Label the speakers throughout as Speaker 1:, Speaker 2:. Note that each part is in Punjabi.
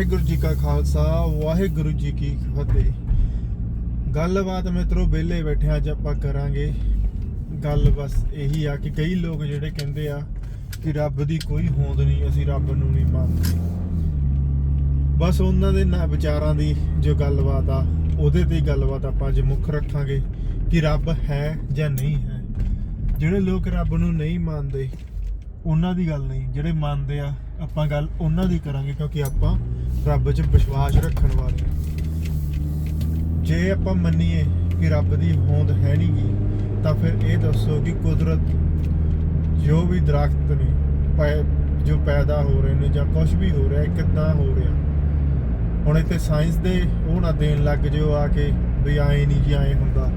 Speaker 1: ਵਾਹਿਗੁਰੂ ਜੀ ਕਾ ਖਾਲਸਾ, ਵਾਹਿਗੁਰੂ ਜੀ ਕੀ ਫਤਿਹ। ਗੱਲਬਾਤ ਮਿੱਤਰੋ, ਵਿਹਲੇ ਬੈਠੇ ਅੱਜ ਆਪਾਂ ਕਰਾਂਗੇ। ਗੱਲ ਬਸ ਇਹੀ ਆ ਕਿ ਕਈ ਲੋਕ ਜਿਹੜੇ ਕਹਿੰਦੇ ਆ ਕਿ ਰੱਬ ਦੀ ਕੋਈ ਹੋਂਦ ਨਹੀਂ, ਅਸੀਂ ਰੱਬ ਨੂੰ ਨਹੀਂ ਮੰਨਦੇ। ਬਸ ਉਹਨਾਂ ਦੇ ਨਾ ਵਿਚਾਰਾਂ ਦੀ ਜੋ ਗੱਲਬਾਤ ਆ, ਉਹਦੇ ਤੇ ਗੱਲਬਾਤ ਆਪਾਂ ਅੱਜ ਮੁੱਖ ਰੱਖਾਂਗੇ ਕਿ ਰੱਬ ਹੈ ਜਾਂ ਨਹੀਂ ਹੈ। ਜਿਹੜੇ ਲੋਕ ਰੱਬ ਨੂੰ ਨਹੀਂ ਮੰਨਦੇ, ਉਹਨਾਂ ਦੀ ਗੱਲ ਨਹੀਂ। ਜਿਹੜੇ ਮੰਨਦੇ ਆ, ਆਪਾਂ ਗੱਲ ਉਹਨਾਂ ਦੀ ਕਰਾਂਗੇ ਕਿਉਂਕਿ ਆਪਾਂ ਰੱਬ 'ਚ ਵਿਸ਼ਵਾਸ ਰੱਖਣ ਵਾਲੇ ਜੇ ਆਪਾਂ ਮੰਨੀਏ ਕਿ ਰੱਬ ਦੀ ਹੋਂਦ ਹੈ ਨਹੀਂ ਗੀ, ਤਾਂ ਫਿਰ ਇਹ ਦੱਸੋ ਕਿ ਕੁਦਰਤ ਜੋ ਵੀ ਦਰਖਤ ਨੇ, ਪੈ- ਜੋ ਪੈਦਾ ਹੋ ਰਹੇ ਨੇ ਜਾਂ ਕੁਝ ਵੀ ਹੋ ਰਿਹਾ ਕਿੱਦਾਂ ਹੋ ਰਿਹਾ? ਹੁਣ ਇੱਥੇ ਸਾਇੰਸ ਦੇ ਉਹ ਨਾ ਦੇਣ ਲੱਗ ਜਿਓ ਆ ਕੇ ਵੀ ਆਏ ਨਹੀਂ ਜੀ ਆਏ ਹੁੰਦਾ।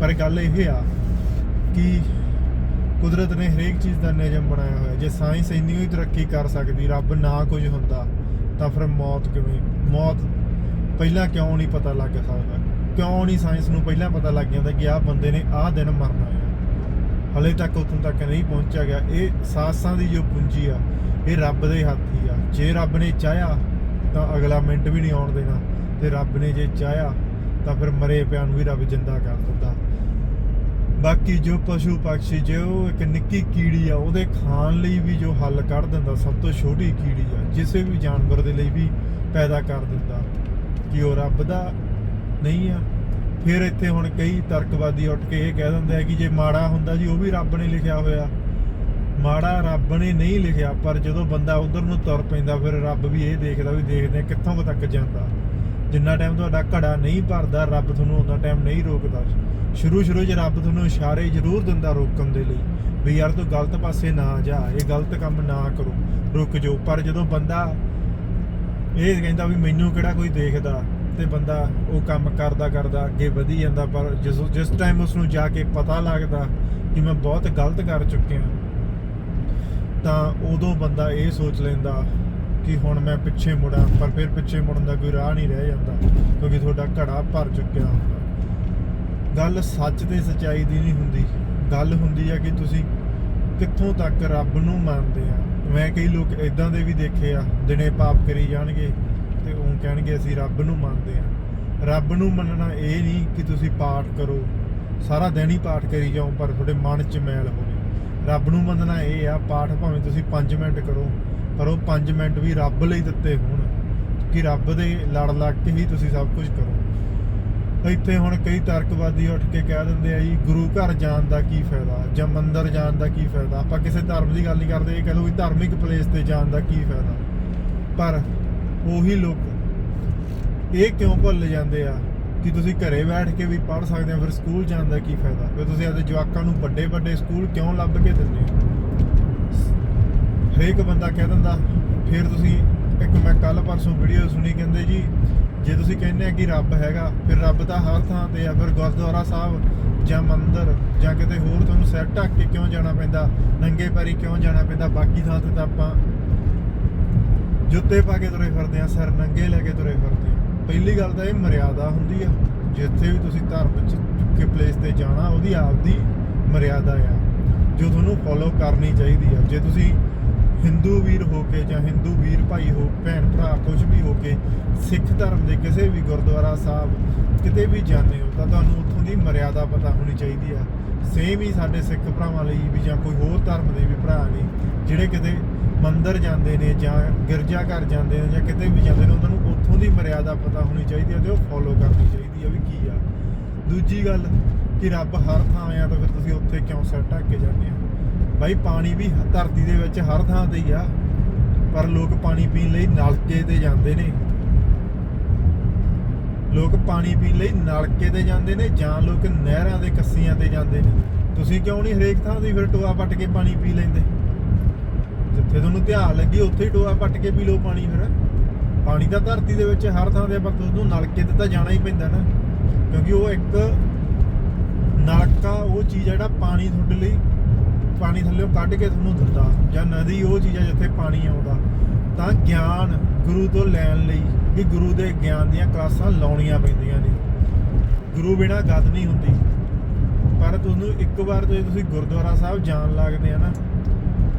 Speaker 1: ਪਰ ਗੱਲ ਇਹ ਆ ਕਿ ਕੁਦਰਤ ਨੇ ਹਰੇਕ ਚੀਜ਼ ਦਾ ਨਿਯਮ ਬਣਾਇਆ ਹੋਇਆ। ਜੇ ਸਾਇੰਸ ਇੰਨੀ ਹੀ ਤਰੱਕੀ ਕਰ ਸਕਦੀ, ਰੱਬ ਨਾ ਕੁਝ ਹੁੰਦਾ ਤਾਂ ਫਿਰ ਮੌਤ ਕਿਵੇਂ? ਮੌਤ ਪਹਿਲਾਂ ਕਿਉਂ ਨਹੀਂ ਪਤਾ ਲੱਗ ਸਕਦਾ? ਕਿਉਂ ਨਹੀਂ ਸਾਇੰਸ ਨੂੰ ਪਹਿਲਾਂ ਪਤਾ ਲੱਗ ਜਾਂਦਾ ਕਿ ਆਹ ਬੰਦੇ ਨੇ ਆਹ ਦਿਨ ਮਰਨਾ ਹੈ? ਹਲੇ ਤੱਕ ਉਤੋਂ ਤੱਕ ਨਹੀਂ ਪਹੁੰਚਿਆ ਗਿਆ। ਇਹ ਸਾਸਾਂ ਦੀ ਜੋ ਪੂੰਜੀ ਆ, ਇਹ ਰੱਬ ਦੇ ਹੱਥ ਹੀ ਆ। ਜੇ ਰੱਬ ਨੇ ਚਾਹਿਆ, ਤਾਂ ਅਗਲਾ ਮਿੰਟ ਵੀ ਨਹੀਂ ਆਉਣ ਦੇਣਾ। ਤੇ ਰੱਬ ਨੇ ਜੇ ਚਾਹਿਆ, ਤਾਂ ਫਿਰ ਮਰੇ ਪਿਆ ਨੂੰ ਵੀ ਰੱਬ ਜਿੰਦਾ ਕਰ ਦਿੰਦਾ। ਬਾਕੀ ਜੋ ਪਸ਼ੂ ਪੰਛੀ ਉਹ ਇੱਕ ਨਿੱਕੀ ਕੀੜੀ ਆ, ਉਹਦੇ ਖਾਣ ਲਈ ਵੀ ਜੋ ਹੱਲ ਕੱਢ ਦਿੰਦਾ, ਸਭ ਤੋਂ ਛੋਟੀ ਕੀੜੀ ਆ, ਜਿਸੇ ਵੀ ਜਾਨਵਰ ਦੇ ਲਈ ਵੀ ਪੈਦਾ ਕਰ ਦਿੰਦਾ, ਕਿ ਉਹ ਰੱਬ ਦਾ ਨਹੀਂ ਆ। ਫਿਰ ਇੱਥੇ ਹੁਣ ਕਈ ਤਰਕਵਾਦੀ ਉੱਠ ਕੇ ਇਹ ਕਹਿ ਦਿੰਦੇ ਆ ਕਿ ਜੇ ਮਾੜਾ ਹੁੰਦਾ ਜੀ, ਉਹ ਵੀ ਰੱਬ ਨੇ ਲਿਖਿਆ ਹੋਇਆ। ਮਾੜਾ ਰੱਬ ਨੇ ਨਹੀਂ ਲਿਖਿਆ, ਪਰ ਜਦੋਂ ਬੰਦਾ ਉਧਰ ਨੂੰ ਤੁਰ ਪੈਂਦਾ, ਫਿਰ ਰੱਬ ਵੀ ਇਹ ਦੇਖਦਾ ਵੀ ਦੇਖਦੇ ਕਿੱਥੋਂ ਤੱਕ ਜਾਂਦਾ। ਜਿੰਨਾ ਟਾਈਮ ਤੁਹਾਡਾ ਘੜਾ ਨਹੀਂ ਭਰਦਾ, ਰੱਬ ਤੁਹਾਨੂੰ ਉਨਾ ਟਾਈਮ ਨਹੀਂ ਰੋਕਦਾ। ਸ਼ੁਰੂ ਸ਼ੁਰੂ 'ਚ ਰੱਬ ਤੁਹਾਨੂੰ ਇਸ਼ਾਰੇ ਜ਼ਰੂਰ ਦਿੰਦਾ ਰੋਕਣ ਦੇ ਲਈ ਵੀ ਯਾਰ ਤੂੰ ਗਲਤ ਪਾਸੇ ਨਾ ਜਾ, ਇਹ ਗਲਤ ਕੰਮ ਨਾ ਕਰੋ, ਰੁਕ ਜਾਓ। ਪਰ ਜਦੋਂ ਬੰਦਾ ਇਹ ਕਹਿੰਦਾ ਵੀ ਮੈਨੂੰ ਕਿਹੜਾ ਕੋਈ ਦੇਖਦਾ ਤੇ ਬੰਦਾ ਉਹ ਕੰਮ ਕਰਦਾ ਕਰਦਾ ਅੱਗੇ ਵਧੀ ਜਾਂਦਾ, ਪਰ ਜਿਸ ਜਿਸ ਟਾਈਮ ਉਸ ਨੂੰ ਜਾ ਕੇ ਪਤਾ ਲੱਗਦਾ ਕਿ ਮੈਂ ਬਹੁਤ ਗਲਤ ਕਰ ਚੁੱਕਿਆ, ਤਾਂ ਉਦੋਂ ਬੰਦਾ ਇਹ ਸੋਚ ਲੈਂਦਾ ਕਿ ਹੁਣ ਮੈਂ ਪਿੱਛੇ ਮੁੜਾਂ, ਪਰ ਫਿਰ ਪਿੱਛੇ ਮੁੜਨ ਦਾ ਕੋਈ ਰਾਹ ਨਹੀਂ ਰਹਿ ਜਾਂਦਾ, ਕਿਉਂਕਿ ਤੁਹਾਡਾ ਘੜਾ ਭਰ ਚੁੱਕਿਆ ਹੁੰਦਾ। ਗੱਲ ਸੱਚ ਤੇ ਸਚਾਈ ਦੀ ਨਹੀਂ ਹੁੰਦੀ। ਗੱਲ ਹੁੰਦੀ ਆ ਕਿ ਤੁਸੀਂ ਕਿੱਥੋਂ ਤੱਕ ਰੱਬ ਨੂੰ ਮੰਨਦੇ ਆ। ਮੈਂ ਕਈ ਲੋਕ ਇਦਾਂ ਦੇ ਵੀ ਦੇਖੇ ਆ, ਦਿਨੇ ਪਾਪ ਕਰੀ ਜਾਣਗੇ ਤੇ ਉਹ ਕਹਿਣਗੇ ਅਸੀਂ ਰੱਬ ਨੂੰ ਮੰਨਦੇ ਆ। ਰੱਬ ਨੂੰ ਮੰਨਣਾ ਇਹ ਨਹੀਂ ਕਿ ਤੁਸੀਂ ਪਾਠ ਕਰੋ। ਸਾਰਾ ਦਿਨ ਹੀ ਪਾਠ ਕਰੀ ਜਾਓ, ਪਰ ਤੁਹਾਡੇ ਮਨ 'ਚ ਮੈਲ ਹੋਵੇ। ਰੱਬ ਨੂੰ ਮੰਨਣਾ ਇਹ ਆ, ਪਾਠ ਭਾਵੇਂ ਤੁਸੀਂ 5 ਮਿੰਟ ਕਰੋ, ਪਰ ਉਹ 5 ਮਿੰਟ ਵੀ ਰੱਬ ਲਈ ਦਿੱਤੇ ਹੋਣ। ਕਿ ਰੱਬ ਦੇ ਲੜ ਲੱਗ ਕੇ ਹੀ ਤੁਸੀਂ ਸਭ ਕੁਝ ਕਰੋ। ਇੱਥੇ ਹੁਣ ਕਈ ਤਰਕਵਾਦੀ ਉੱਠ ਕੇ ਕਹਿ ਦਿੰਦੇ ਆ ਜੀ, ਗੁਰੂ ਘਰ ਜਾਣ ਦਾ ਕੀ ਫਾਇਦਾ ਜਾਂ ਮੰਦਿਰ ਜਾਣ ਦਾ ਕੀ ਫਾਇਦਾ? ਆਪਾਂ ਕਿਸੇ ਧਰਮ ਦੀ ਗੱਲ ਨਹੀਂ ਕਰਦੇ, ਇਹ ਕਹ ਲਓ ਵੀ ਧਾਰਮਿਕ ਪਲੇਸ ਤੇ ਜਾਣ ਦਾ ਕੀ ਫਾਇਦਾ? ਪਰ ਉਹੀ ਲੋਕ ਇਹ ਕਿਉਂ ਭੁੱਲ ਜਾਂਦੇ ਆ ਕਿ ਤੁਸੀਂ ਘਰੇ ਬੈਠ ਕੇ ਵੀ ਪੜ੍ਹ ਸਕਦੇ ਹੋ, ਫਿਰ ਸਕੂਲ ਜਾਣ ਦਾ ਕੀ ਫਾਇਦਾ? ਫਿਰ ਤੁਸੀਂ ਆਪਣੇ ਜਵਾਕਾਂ ਨੂੰ ਵੱਡੇ ਵੱਡੇ ਸਕੂਲ ਕਿਉਂ ਲੱਭ ਕੇ ਦਿੰਦੇ ਹੋ? ਹਰੇਕ ਬੰਦਾ ਕਹਿ ਦਿੰਦਾ, ਫਿਰ ਤੁਸੀਂ, ਇੱਕ ਮੈਂ ਕੱਲ ਪਰਸੋਂ ਵੀਡੀਓ ਸੁਣੀ, ਕਹਿੰਦੇ ਜੀ ਜੇ ਤੁਸੀਂ ਕਹਿੰਦੇ ਆ ਕਿ ਰੱਬ ਹੈਗਾ, ਫਿਰ ਰੱਬ ਤਾਂ ਹਰ ਥਾਂ ਤੇ ਆ, ਫਿਰ ਗੁਰਦੁਆਰਾ ਸਾਹਿਬ ਜਾਂ ਮੰਦਿਰ ਜਾਂ ਕਿਤੇ ਹੋਰ ਤੁਹਾਨੂੰ ਸਿਰ ਢੱਕ ਕੇ ਕਿਉਂ ਜਾਣਾ ਪੈਂਦਾ, ਨੰਗੇ ਪੈਰੀ ਕਿਉਂ ਜਾਣਾ ਪੈਂਦਾ, ਬਾਕੀ ਥਾਂ ਤੇ ਤਾਂ ਆਪਾਂ ਜੁੱਤੇ ਪਾ ਕੇ ਤੁਰੇ ਫਿਰਦੇ ਆ, ਸਿਰ ਨੰਗੇ ਲੈ ਕੇ ਤੁਰੇ ਫਿਰਦੇ ਆ। ਪਹਿਲੀ ਗੱਲ ਤਾਂ ਇਹ ਮਰਿਆਦਾ ਹੁੰਦੀ ਆ, ਜਿੱਥੇ ਵੀ ਤੁਸੀਂ ਧਰਮ ਚ ਕਿ ਪਲੇਸ ਤੇ ਜਾਣਾ, ਉਹਦੀ ਆਪਦੀ ਮਰਿਆਦਾ ਆ, ਜੋ ਤੁਹਾਨੂੰ ਫੋਲੋ ਕਰਨੀ ਚਾਹੀਦੀ ਆ। ਜੇ ਤੁਸੀਂ ਹਿੰਦੂ ਵੀਰ ਹੋ ਕੇ ਜਾਂ ਹਿੰਦੂ ਵੀਰ ਭਾਈ ਹੋ, ਭੈਣ ਭਰਾ ਕੁਝ ਵੀ ਹੋ ਕੇ ਸਿੱਖ ਧਰਮ ਦੇ ਕਿਸੇ ਵੀ ਗੁਰਦੁਆਰਾ ਸਾਹਿਬ ਕਿਤੇ ਵੀ ਜਾਂਦੇ ਹੋ ਤਾਂ ਤੁਹਾਨੂੰ ਉੱਥੋਂ ਦੀ ਮਰਿਆਦਾ ਪਤਾ ਹੋਣੀ ਚਾਹੀਦੀ ਆ। ਸੇਮ ਹੀ ਸਾਡੇ ਸਿੱਖ ਭਰਾਵਾਂ ਲਈ ਵੀ ਜਾਂ ਕੋਈ ਹੋਰ ਧਰਮ ਦੇ ਵੀ ਭਰਾ ਨੇ, ਜਿਹੜੇ ਕਿਤੇ ਮੰਦਰ ਜਾਂਦੇ ਨੇ ਜਾਂ ਗਿਰਜਾ ਘਰ ਜਾਂਦੇ ਨੇ ਜਾਂ ਕਿਤੇ ਵੀ ਜਾਂਦੇ ਨੇ, ਉਹਨਾਂ ਨੂੰ ਉੱਥੋਂ ਦੀ ਮਰਿਆਦਾ ਪਤਾ ਹੋਣੀ ਚਾਹੀਦੀ ਹੈ ਤੇ ਉਹ ਫੋਲੋ ਕਰਨੀ ਚਾਹੀਦੀ ਆ ਵੀ ਕੀ ਆ। ਦੂਜੀ ਗੱਲ ਕਿ ਰੱਬ ਹਰ ਥਾਂ ਆ ਤਾਂ ਫਿਰ ਤੁਸੀਂ ਉੱਥੇ ਕਿਉਂ ਸਿਰ ਢੱਕ ਕੇ ਜਾਂਦੇ ਆ ਬਾਈ, ਪਾਣੀ ਵੀ ਧਰਤੀ ਦੇ ਵਿੱਚ ਹਰ ਥਾਂ ਤੇ ਹੀ ਆ, ਪਰ ਲੋਕ ਪਾਣੀ ਪੀਣ ਲਈ ਨਲਕੇ ਤੇ ਜਾਂਦੇ ਨੇ। ਲੋਕ ਪਾਣੀ ਪੀਣ ਲਈ ਨਲਕੇ ਤੇ ਜਾਂਦੇ ਨੇ ਜਾਂ ਲੋਕ ਨਹਿਰਾਂ ਦੇ ਕੱਸੀਆਂ ਤੇ ਜਾਂਦੇ ਨੇ। ਤੁਸੀਂ ਕਿਉਂ ਨਹੀਂ ਹਰੇਕ ਥਾਂ 'ਤੇ ਫਿਰ ਟੋਆ ਪੱਟ ਕੇ ਪਾਣੀ ਪੀ ਲੈਂਦੇ? ਜਿੱਥੇ ਤੁਹਾਨੂੰ ਧਿਆਨ ਲੱਗੀ, ਉੱਥੇ ਹੀ ਟੋਆ ਪੱਟ ਕੇ ਪੀ ਲਓ ਪਾਣੀ ਫਿਰ। ਪਾਣੀ ਤਾਂ ਧਰਤੀ ਦੇ ਵਿੱਚ ਹਰ ਥਾਂ ਤੇ ਪਰ ਤੁਹਾਨੂੰ ਨਲਕੇ ਤੇ ਤਾਂ ਜਾਣਾ ਹੀ ਪੈਂਦਾ ਨਾ। ਕਿਉਂਕਿ ਉਹ ਇੱਕ ਨਲਕਾ, ਉਹ ਚੀਜ਼ ਆ ਜਿਹੜਾ ਪਾਣੀ ਤੁਹਾਡੇ ਲਈ ਪਾਣੀ ਥੱਲੇੋਂ ਕੱਢ ਕੇ ਤੁਹਾਨੂੰ ਦਿੰਦਾ ਜਾਂ ਨਦੀ ਉਹ ਚੀਜ਼ ਹੈ ਜਿੱਥੇ ਪਾਣੀ ਆਉਂਦਾ, ਤਾਂ ਗਿਆਨ ਗੁਰੂ ਤੋਂ ਲੈਣ ਲਈ ਵੀ ਗੁਰੂ ਦੇ ਗਿਆਨ ਦੀਆਂ ਕਲਾਸਾਂ ਲਾਉਣੀਆਂ ਪੈਂਦੀਆਂ ਨੇ। ਗੁਰੂ ਬਿਨਾ ਗੱਦ ਨਹੀਂ ਹੁੰਦੀ। ਪਰ ਤੁਹਾਨੂੰ ਇੱਕ ਵਾਰ ਜੇ ਤੁਸੀਂ ਗੁਰਦੁਆਰਾ ਸਾਹਿਬ ਜਾਣ ਲੱਗਦੇ ਆ ਨਾ,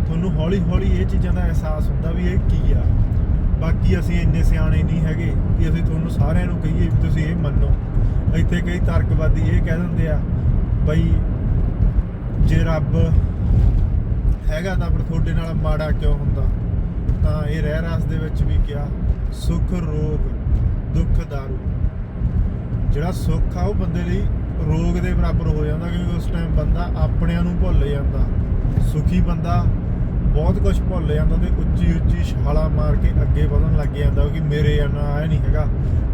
Speaker 1: ਤੁਹਾਨੂੰ ਹੌਲੀ ਹੌਲੀ ਇਹ ਚੀਜ਼ਾਂ ਦਾ ਅਹਿਸਾਸ ਹੁੰਦਾ ਵੀ ਇਹ ਕੀ ਆ। ਬਾਕੀ ਅਸੀਂ ਇੰਨੇ ਸਿਆਣੇ ਨਹੀਂ ਹੈਗੇ ਕਿ ਅਸੀਂ ਤੁਹਾਨੂੰ ਸਾਰਿਆਂ ਨੂੰ ਕਹੀਏ ਵੀ ਤੁਸੀਂ ਇਹ ਮੰਨੋ। ਇੱਥੇ ਕਈ ਤਰਕਵਾਦੀ ਇਹ ਕਹਿ ਦਿੰਦੇ ਆ, ਬਈ ਜੇ ਰੱਬ ਹੈਗਾ ਤਾਂ ਫਿਰ ਤੁਹਾਡੇ ਨਾਲ ਮਾੜਾ ਕਿਉਂ ਹੁੰਦਾ ਤਾਂ ਇਹ ਰਹਿ ਰਾਸ ਦੇ ਵਿੱਚ ਵੀ ਕਿਹਾ ਸੁਖ ਰੋਗ ਦੁੱਖ ਦਾਰੂ ਜਿਹੜਾ ਸੁੱਖ ਆ ਉਹ ਬੰਦੇ ਲਈ ਰੋਗ ਦੇ ਬਰਾਬਰ ਹੋ ਜਾਂਦਾ ਕਿਉਂਕਿ ਉਸ ਟਾਈਮ ਬੰਦਾ ਆਪਣਿਆਂ ਨੂੰ ਭੁੱਲ ਜਾਂਦਾ ਸੁਖੀ ਬੰਦਾ ਬਹੁਤ ਕੁਝ ਭੁੱਲ ਜਾਂਦਾ ਤੇ ਉੱਚੀ ਉੱਚੀ ਛਾਲਾ ਮਾਰ ਕੇ ਅੱਗੇ ਵਧਣ ਲੱਗ ਜਾਂਦਾ ਕਿ ਮੇਰੇ ਨਾਲ ਆਇਆ ਨਹੀਂ ਹੈਗਾ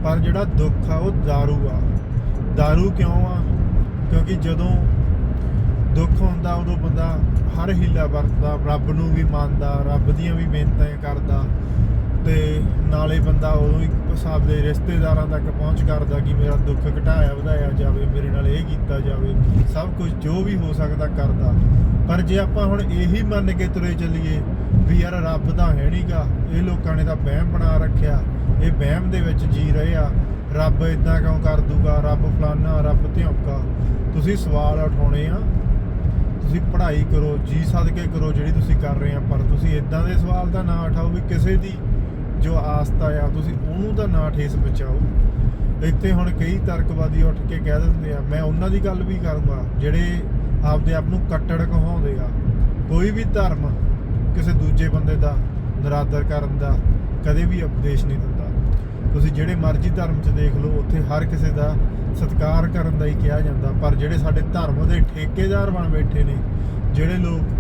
Speaker 1: ਪਰ ਜਿਹੜਾ ਦੁੱਖ ਆ ਉਹ दारू ਆ दारू ਕਿਉਂ ਆ ਕਿਉਂਕਿ ਜਦੋਂ ਦੁੱਖ ਹੁੰਦਾ ਉਦੋਂ ਬੰਦਾ ਹਰ ਹੀਲਾ ਵਰਤਦਾ, ਰੱਬ ਨੂੰ ਵੀ ਮੰਨਦਾ, ਰੱਬ ਦੀਆਂ ਵੀ ਬੇਨਤੀਆਂ ਕਰਦਾ ਤੇ ਨਾਲੇ ਬੰਦਾ ਉਦੋਂ ਹੀ ਹਿਸਾਬ ਦੇ ਰਿਸ਼ਤੇਦਾਰਾਂ ਤੱਕ ਪਹੁੰਚ ਕਰਦਾ ਕਿ ਮੇਰਾ ਦੁੱਖ ਘਟਾਇਆ, ਵਧਾਇਆ ਜਾਵੇ, ਮੇਰੇ ਨਾਲ ਇਹ ਕੀਤਾ ਜਾਵੇ, ਸਭ ਕੁਝ ਜੋ ਵੀ ਹੋ ਸਕਦਾ ਕਰਦਾ। ਪਰ ਜੇ ਆਪਾਂ ਹੁਣ ਇਹੀ ਮੰਨ ਕੇ ਤੁਰੇ ਚੱਲੀਏ ਵੀ ਯਾਰ ਰੱਬ ਤਾਂ ਹੈ ਨਹੀਂਗਾ ਇਹ ਲੋਕਾਂ ਨੇ ਤਾਂ ਵਹਿਮ ਬਣਾ ਰੱਖਿਆ, ਇਹ ਵਹਿਮ ਦੇ ਵਿੱਚ ਜੀ ਰਹੇ ਆ, ਰੱਬ ਇਦਾਂ ਕਿਉਂ ਕਰ ਦੂਗਾ, ਰੱਬ ਫਲਾਨਾ, ਰੱਬ ਧਿਉਂਕਾ ਤੁਸੀਂ ਸਵਾਲ ਉਠਾਉਣੇ ਆ ਤੁਸੀਂ ਪੜ੍ਹਾਈ ਕਰੋ, ਜੀ ਸਦਕੇ ਕਰੋ ਜਿਹੜੀ ਤੁਸੀਂ ਕਰ ਰਹੇ ਆ, ਪਰ ਤੁਸੀਂ ਇਦਾਂ ਦੇ ਸਵਾਲ ਦਾ ਨਾ ਉਠਾਓ ਵੀ ਕਿਸੇ ਦੀ ਜੋ ਆਸਤਾ ਆ, ਤੁਸੀਂ ਉਹਨੂੰ ਤਾਂ ਨਾ ਠੇਸ ਬਚਾਓ ਇੱਥੇ ਹੁਣ ਕਈ ਤਰਕਵਾਦੀ ਉੱਠ ਕੇ ਕਹਿ ਦਿੰਦੇ ਆ, ਮੈਂ ਉਹਨਾਂ ਦੀ ਗੱਲ ਵੀ ਕਰੂੰਗਾ, ਜਿਹੜੇ ਆਪਦੇ ਆਪ ਨੂੰ ਕੱਟੜ ਕਹਾਉਂਦੇ ਆ। ਕੋਈ ਵੀ ਧਰਮ ਕਿਸੇ ਦੂਜੇ ਬੰਦੇ ਦਾ ਨਰਾਦਰ ਕਰਨ ਦਾ ਕਦੇ ਵੀ ਉਪਦੇਸ਼ ਨਹੀਂ ਦਿੰਦਾ। ਤੁਸੀਂ ਜਿਹੜੇ ਮਰਜ਼ੀ ਧਰਮ 'ਚ ਦੇਖ ਲਓ, ਉੱਥੇ ਹਰ ਕਿਸੇ ਦਾ ਸਤਿਕਾਰ ਕਰਨ ਦਾ ਹੀ ਕਿਹਾ ਜਾਂਦਾ, ਪਰ ਜਿਹੜੇ ਸਾਡੇ ਧਰਮ ਦੇ ਠੇਕੇਦਾਰ ਬਣ ਬੈਠੇ ਨੇ, ਜਿਹੜੇ ਲੋਕ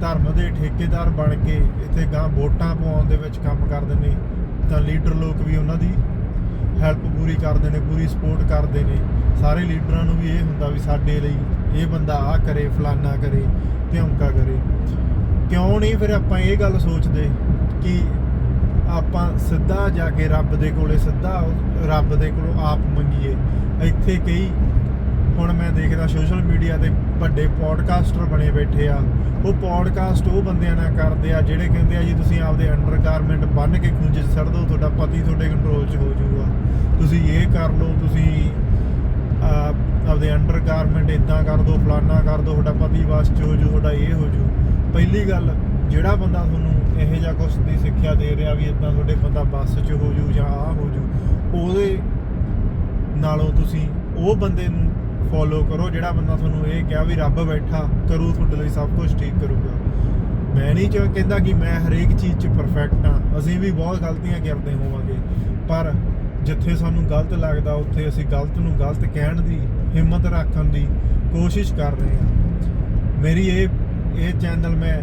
Speaker 1: ਧਰਮ ਦੇ ਠੇਕੇਦਾਰ ਬਣ ਕੇ ਇੱਥੇ ਗਾਂ ਵੋਟਾਂ ਪਾਉਣ ਦੇ ਵਿੱਚ ਕੰਮ ਕਰਦੇ ਨੇ, ਤਾਂ ਲੀਡਰ ਲੋਕ ਵੀ ਉਹਨਾਂ ਦੀ ਹੈਲਪ ਪੂਰੀ ਕਰਦੇ ਨੇ, ਪੂਰੀ ਸਪੋਰਟ ਕਰਦੇ ਨੇ। ਸਾਰੇ ਲੀਡਰਾਂ ਨੂੰ ਵੀ ਇਹ ਹੁੰਦਾ ਵੀ ਸਾਡੇ ਲਈ ਇਹ ਬੰਦਾ ਆ ਕਰੇ, ਫਲਾਨਾ ਕਰੇ ਧਿਉਂਕਾ ਕਰੇ। ਕਿਉਂ ਨਹੀਂ ਫਿਰ ਆਪਾਂ ਇਹ ਗੱਲ ਸੋਚਦੇ ਕਿ ਆਪਾਂ ਸਿੱਧਾ ਜਾ ਕੇ ਰੱਬ ਦੇ ਕੋਲੇ ਸਿੱਧਾ ਰੱਬ ਦੇ ਕੋਲੋਂ ਆਪ ਮੰਗੀਏ। ਇੱਥੇ ਕਈ ਹੁਣ ਮੈਂ ਦੇਖਦਾ ਸੋਸ਼ਲ ਮੀਡੀਆ ਤੇ ਵੱਡੇ ਪੋਡਕਾਸਟਰ ਬਣੇ ਬੈਠੇ ਆ। ਉਹ ਪੋਡਕਾਸਟ ਉਹ ਬੰਦਿਆਂ ਨਾਲ ਕਰਦੇ ਆ ਜਿਹੜੇ ਕਹਿੰਦੇ ਆ ਜੀ ਤੁਸੀਂ ਆਪਦੇ ਅੰਡਰਗਾਰਮੈਂਟ ਬੰਨ ਕੇ ਖੁੰਝੇ 'ਚ ਸੜ ਦਿਓ ਤੁਹਾਡਾ ਪਤੀ ਤੁਹਾਡੇ ਕੰਟਰੋਲ 'ਚ ਹੋ ਜਾਊਗਾ। ਤੁਸੀਂ ਇਹ ਕਰ ਲਓ ਤੁਸੀਂ ਆਹ, ਆਪਦੇ ਅੰਡਰਗਾਰਮੈਂਟ ਇਦਾਂ ਕਰ ਦਿਓ ਫਲਾਨਾ ਕਰ ਦਿਓ ਤੁਹਾਡਾ ਪਤੀ ਵਾਸ 'ਚ ਹੋ ਜੂ ਤੁਹਾਡਾ ਇਹ ਹੋ ਜੂ ਪਹਿਲੀ ਗੱਲ ਜਿਹੜਾ ਬੰਦਾ ਤੁਹਾਨੂੰ ਇਹੋ ਜਿਹਾ ਕੁਛ ਦੀ ਸਿੱਖਿਆ ਦੇ ਰਿਹਾ ਵੀ ਇਦਾਂ ਤੁਹਾਡੇ ਬੰਦਾ ਬੱਸ 'ਚ ਹੋ ਜੂ ਜਾਂ ਆ ਹੋ ਜੂ ਉਹਦੇ ਨਾਲੋਂ ਤੁਸੀਂ ਉਹ ਬੰਦੇ ਨੂੰ ਫੋਲੋ ਕਰੋ, ਜਿਹੜਾ ਬੰਦਾ ਤੁਹਾਨੂੰ ਇਹ ਕਿਹਾ ਵੀ ਰੱਬ ਬੈਠਾ, ਕਰੂ ਤੁਹਾਡੇ ਲਈ ਸਭ ਕੁਝ ਠੀਕ ਕਰੂਗਾ। ਮੈਂ ਨਹੀਂ ਚਾਹ ਕਹਿੰਦਾ ਕਿ ਮੈਂ ਹਰੇਕ ਚੀਜ਼ 'ਚ ਪਰਫੈਕਟ ਹਾਂ। ਅਸੀਂ ਵੀ ਬਹੁਤ ਗਲਤੀਆਂ ਕਰਦੇ ਹੋਵਾਂਗੇ। ਪਰ ਜਿੱਥੇ ਸਾਨੂੰ ਗਲਤ ਲੱਗਦਾ, ਉੱਥੇ ਅਸੀਂ ਗਲਤ ਨੂੰ ਗਲਤ ਕਹਿਣ ਦੀ ਹਿੰਮਤ ਰੱਖਣ ਦੀ ਕੋਸ਼ਿਸ਼ ਕਰ ਰਹੇ ਹਾਂ। ਮੇਰੀ ਇਹ ਇਹ ਚੈਨਲ ਮੈਂ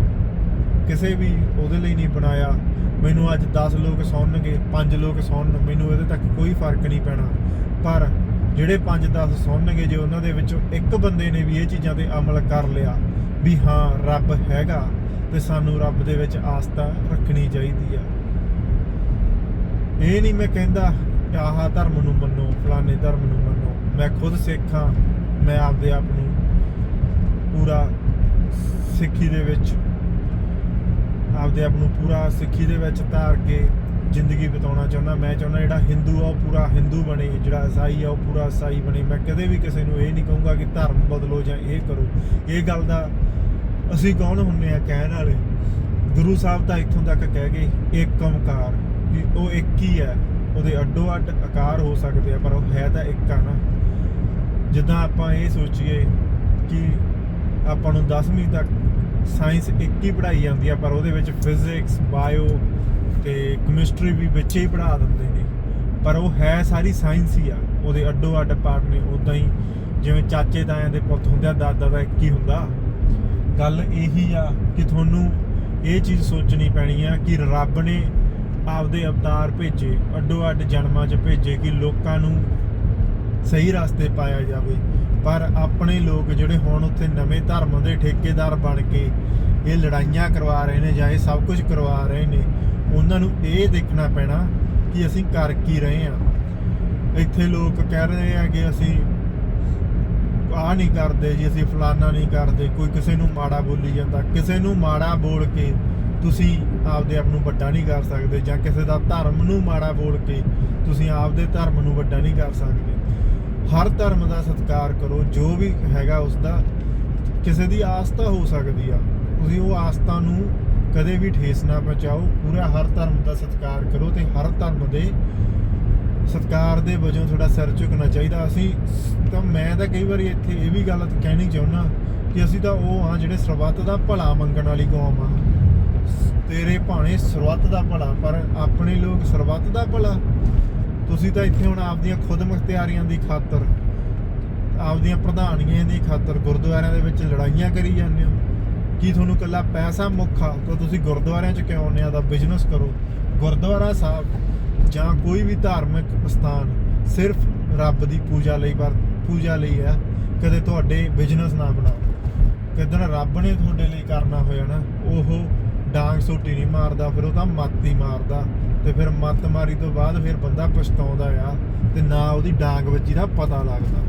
Speaker 1: ਕਿਸੇ ਵੀ ਉਹਦੇ ਲਈ ਨਹੀਂ ਬਣਾਇਆ। ਮੈਨੂੰ ਅੱਜ 10 ਲੋਕ ਸੁਣਨਗੇ 5 ਲੋਕ ਸੁਣਨ, ਮੈਨੂੰ ਇਹਦੇ ਤੱਕ ਕੋਈ ਫ਼ਰਕ ਨਹੀਂ ਪੈਣਾ। ਪਰ ਜਿਹੜੇ 5-10 ਸੁਣਨਗੇ ਜੇ ਉਹਨਾਂ ਦੇ ਵਿੱਚੋਂ ਇੱਕ ਬੰਦੇ ਨੇ ਵੀ ਇਹ ਚੀਜ਼ਾਂ ਤੇ ਅਮਲ ਕਰ ਲਿਆ ਵੀ ਹਾਂ, ਰੱਬ ਹੈਗਾ ਤੇ ਸਾਨੂੰ ਰੱਬ ਦੇ ਵਿੱਚ ਆਸਥਾ ਰੱਖਣੀ ਚਾਹੀਦੀ ਆ। ਇਹ ਨਹੀਂ ਮੈਂ ਕਹਿੰਦਾ ਆਹ ਧਰਮ ਨੂੰ ਮੰਨੋ, ਫਲਾਣੇ ਧਰਮ ਨੂੰ ਮੰਨੋ। ਮੈਂ ਖੁਦ ਸਿੱਖ ਹਾਂ, ਮੈਂ ਆਪਦੇ ਆਪ ਨੂੰ ਪੂਰਾ ਸਿੱਖੀ ਦੇ ਵਿੱਚ, ਆਪਦੇ ਆਪ ਨੂੰ ਪੂਰਾ ਸਿੱਖੀ ਦੇ ਵਿੱਚ ਧਾਰ ਕੇ ਜ਼ਿੰਦਗੀ ਬਿਤਾਉਣਾ ਚਾਹੁੰਦਾ। ਮੈਂ ਚਾਹੁੰਦਾ ਜਿਹੜਾ ਹਿੰਦੂ ਆ, ਉਹ ਪੂਰਾ ਹਿੰਦੂ ਬਣੇ, ਜਿਹੜਾ ਈਸਾਈ ਆ, ਉਹ ਪੂਰਾ ਈਸਾਈ ਬਣੇ। ਮੈਂ ਕਦੇ ਵੀ ਕਿਸੇ ਨੂੰ ਇਹ ਨਹੀਂ ਕਹੂੰਗਾ ਕਿ ਧਰਮ ਬਦਲੋ ਜਾਂ ਇਹ ਕਰੋ। ਇਹ ਗੱਲ ਦਾ ਅਸੀਂ ਕੌਣ ਹੁੰਨੇ ਆ ਕਹਿਣ ਵਾਲੇ? ਗੁਰੂ ਸਾਹਿਬ ਤਾਂ ਇੱਥੋਂ ਤੱਕ ਕਹਿ ਗਏ ਏਕ ਓਮਕਾਰ ਵੀ ਉਹ ਇੱਕ ਹੀ ਹੈ। ਉਹਦੇ ਅੱਡੋ ਅੱਡ ਆਕਾਰ ਹੋ ਸਕਦੇ ਆ, ਪਰ ਉਹ ਹੈ ਤਾਂ ਇੱਕ ਆ ਨਾ। ਜਿੱਦਾਂ ਆਪਾਂ ਇਹ ਸੋਚੀਏ ਕਿ ਆਪਾਂ ਨੂੰ 10ਵੀਂ ਤੱਕ ਸਾਇੰਸ ਇੱਕ ਹੀ ਪੜ੍ਹਾਈ ਜਾਂਦੀ ਆ, ਪਰ ਉਹਦੇ ਵਿੱਚ ਫਿਜ਼ਿਕਸ ਬਾਇਓ ਤੇ ਕੈਮਿਸਟਰੀ ਵੀ ਬੱਚੇ ਹੀ ਪੜ੍ਹਾ ਦਿੰਦੇ ਨੇ। ਪਰ ਉਹ ਹੈ ਸਾਰੀ ਸਾਇੰਸ ਹੀ ਆ। ਉਹਦੇ ਅੱਡੋ ਅੱਡ ਪਾਰਟ ਨੇ। ਉਦਾਂ ਹੀ ਜਿਵੇਂ ਚਾਚੇ ਤਾਇਆਂ ਦੇ ਪੁੱਤ ਹੁੰਦੇ ਆ, ਦਾਦਾ ਦਾ ਇੱਕ ਹੀ ਹੁੰਦਾ। ਗੱਲ ਇਹੀ ਆ ਕਿ ਤੁਹਾਨੂੰ ਇਹ ਚੀਜ਼ ਸੋਚਣੀ ਪੈਣੀ ਆ ਕਿ ਰੱਬ ਨੇ ਆਪਦੇ ਅਵਤਾਰ ਭੇਜੇ ਅੱਡੋ ਅੱਡ ਜਨਮਾਂ 'ਚ ਭੇਜੇ ਕਿ ਲੋਕਾਂ ਨੂੰ ਸਹੀ ਰਸਤੇ ਪਾਇਆ ਜਾਵੇ। ਪਰ ਆਪਣੇ ਲੋਕ ਜਿਹੜੇ ਹੁਣ ਉੱਥੇ ਨਵੇਂ ਧਰਮ ਦੇ ਠੇਕੇਦਾਰ ਬਣ ਕੇ ਇਹ ਲੜਾਈਆਂ ਕਰਵਾ ਰਹੇ ਨੇ ਜਾਂ ਇਹ ਸਭ ਕੁਝ ਕਰਵਾ ਰਹੇ ਨੇ ਉਹਨਾਂ ਨੂੰ ਇਹ ਦੇਖਣਾ ਪੈਣਾ ਕਿ ਅਸੀਂ ਕਰ ਕੀ ਰਹੇ ਹਾਂ। ਇੱਥੇ ਲੋਕ ਕਹਿ ਰਹੇ ਆ ਕਿ ਅਸੀਂ ਆ ਨਹੀਂ ਕਰਦੇ ਜੀ, ਅਸੀਂ ਫਲਾਨਾ ਨਹੀਂ ਕਰਦੇ, ਕੋਈ ਕਿਸੇ ਨੂੰ ਮਾੜਾ ਬੋਲੀ ਜਾਂਦਾ। ਕਿਸੇ ਨੂੰ ਮਾੜਾ ਬੋਲ ਕੇ ਤੁਸੀਂ ਆਪਦੇ ਆਪ ਨੂੰ ਵੱਡਾ ਨਹੀਂ ਕਰ ਸਕਦੇ ਜਾਂ ਕਿਸੇ ਦਾ ਧਰਮ ਨੂੰ ਮਾੜਾ ਬੋਲ ਕੇ ਤੁਸੀਂ ਆਪਦੇ ਧਰਮ ਨੂੰ ਵੱਡਾ ਨਹੀਂ ਕਰ ਸਕਦੇ। ਹਰ ਧਰਮ ਦਾ ਸਤਿਕਾਰ ਕਰੋ, ਜੋ ਵੀ ਹੈਗਾ ਉਸ ਦਾ ਕਿਸੇ ਦੀ ਆਸਥਾ ਹੋ ਸਕਦੀ ਆ। ਤੁਸੀਂ ਉਹ ਆਸਥਾ ਨੂੰ ਕਦੇ ਵੀ ਠੇਸ ਨਾ ਪਹੁੰਚਾਓ। ਪੂਰਾ ਹਰ ਧਰਮ ਦਾ ਸਤਿਕਾਰ ਕਰੋ ਤੇ ਹਰ ਧਰਮ ਦੇ ਸਤਿਕਾਰ ਦੇ ਵਜੋਂ ਤੁਹਾਡਾ ਸਿਰ ਝੁਕਣਾ ਚਾਹੀਦਾ। ਅਸੀਂ ਤਾਂ ਮੈਂ ਤਾਂ ਕਈ ਵਾਰੀ ਇੱਥੇ ਇਹ ਵੀ ਗੱਲ ਕਹਿਣੀ ਚਾਹੁੰਦਾ ਕਿ ਅਸੀਂ ਤਾਂ ਉਹ ਆ ਜਿਹੜੇ ਸਰਬੱਤ ਦਾ ਭਲਾ ਮੰਗਣ ਵਾਲੀ ਕੌਮ ਆ। ਤੇਰੇ ਭਾਣੇ ਸਰਬੱਤ ਦਾ ਭਲਾ, ਪਰ ਆਪਣੇ ਲੋਕ ਸਰਬੱਤ ਦਾ ਭਲਾ। ਤੁਸੀਂ ਤਾਂ ਇੱਥੇ ਹੁਣ ਆਪਦੀਆਂ ਖੁਦ ਮੁਖਤਿਆਰੀਆਂ ਦੀ ਖਾਤਰ, ਆਪਦੀਆਂ ਪ੍ਰਧਾਨੀਆਂ ਦੀ ਖਾਤਰ ਗੁਰਦੁਆਰਿਆਂ ਦੇ ਵਿੱਚ ਲੜਾਈਆਂ ਕਰੀ ਜਾਂਦੇ ਹੋ। ਕੀ ਤੁਹਾਨੂੰ ਕੱਲਾ ਪੈਸਾ ਮੁੱਖ ਆ? ਤਾਂ ਤੁਸੀਂ ਗੁਰਦੁਆਰਿਆਂ 'ਚ ਕਿਉਂ ਆਉਂਦੇ ਆ? ਦਾ ਬਿਜ਼ਨਸ ਕਰੋ। ਗੁਰਦੁਆਰਾ ਸਾਹਿਬ ਜਾਂ ਕੋਈ ਵੀ ਧਾਰਮਿਕ ਸਥਾਨ ਸਿਰਫ ਰੱਬ ਦੀ ਪੂਜਾ ਲਈ ਪਰ ਪੂਜਾ ਲਈ ਆ ਕਦੇ ਤੁਹਾਡੇ ਬਿਜ਼ਨਸ ਨਾ ਬਣਾਓ। ਕਿਦਣ ਰੱਬ ਨੇ ਤੁਹਾਡੇ ਲਈ ਕਰਨਾ ਹੋਇਆ ਨਾ, ਉਹ ਡਾਂਗ ਸੋਟੀ ਨਹੀਂ ਮਾਰਦਾ, ਫਿਰ ਉਹ ਤਾਂ ਮੱਤ ਹੀ ਮਾਰਦਾ। ਤੇ ਫਿਰ ਮੱਤ ਮਾਰੀ ਤੋਂ ਬਾਅਦ ਫਿਰ ਬੰਦਾ ਪਛਤਾਉਂਦਾ ਆ ਤੇ ਨਾ ਉਹਦੀ ਡਾਂਗ ਵੱਜੀ ਦਾ ਪਤਾ ਲੱਗਦਾ।